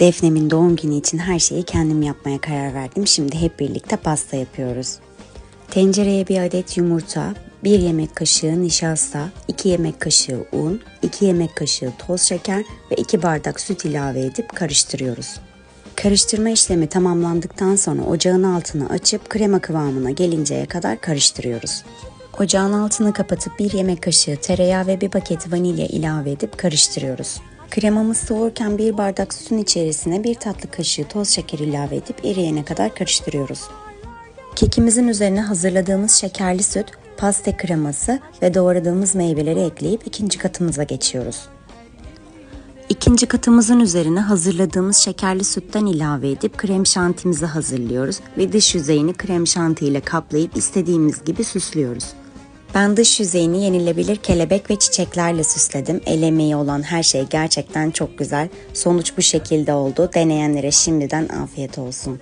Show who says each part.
Speaker 1: Defne'min doğum günü için her şeyi kendim yapmaya karar verdim. Şimdi hep birlikte pasta yapıyoruz. Tencereye bir adet yumurta, 1 yemek kaşığı nişasta, 2 yemek kaşığı un, 2 yemek kaşığı toz şeker ve 2 bardak süt ilave edip karıştırıyoruz. Karıştırma işlemi tamamlandıktan sonra ocağın altını açıp krema kıvamına gelinceye kadar karıştırıyoruz. Ocağın altını kapatıp 1 yemek kaşığı tereyağı ve 1 paket vanilya ilave edip karıştırıyoruz. Kremamız soğurken 1 bardak sütün içerisine 1 tatlı kaşığı toz şeker ilave edip eriyene kadar karıştırıyoruz. Kekimizin üzerine hazırladığımız şekerli süt, paste kreması ve doğradığımız meyveleri ekleyip ikinci katımıza geçiyoruz. İkinci katımızın üzerine hazırladığımız şekerli sütten ilave edip krem şantimizi hazırlıyoruz ve dış yüzeyini krem şanti ile kaplayıp istediğimiz gibi süslüyoruz. Ben dış yüzeyini yenilebilir kelebek ve çiçeklerle süsledim. El emeği olan her şey gerçekten çok güzel. Sonuç bu şekilde oldu. Deneyenlere şimdiden afiyet olsun.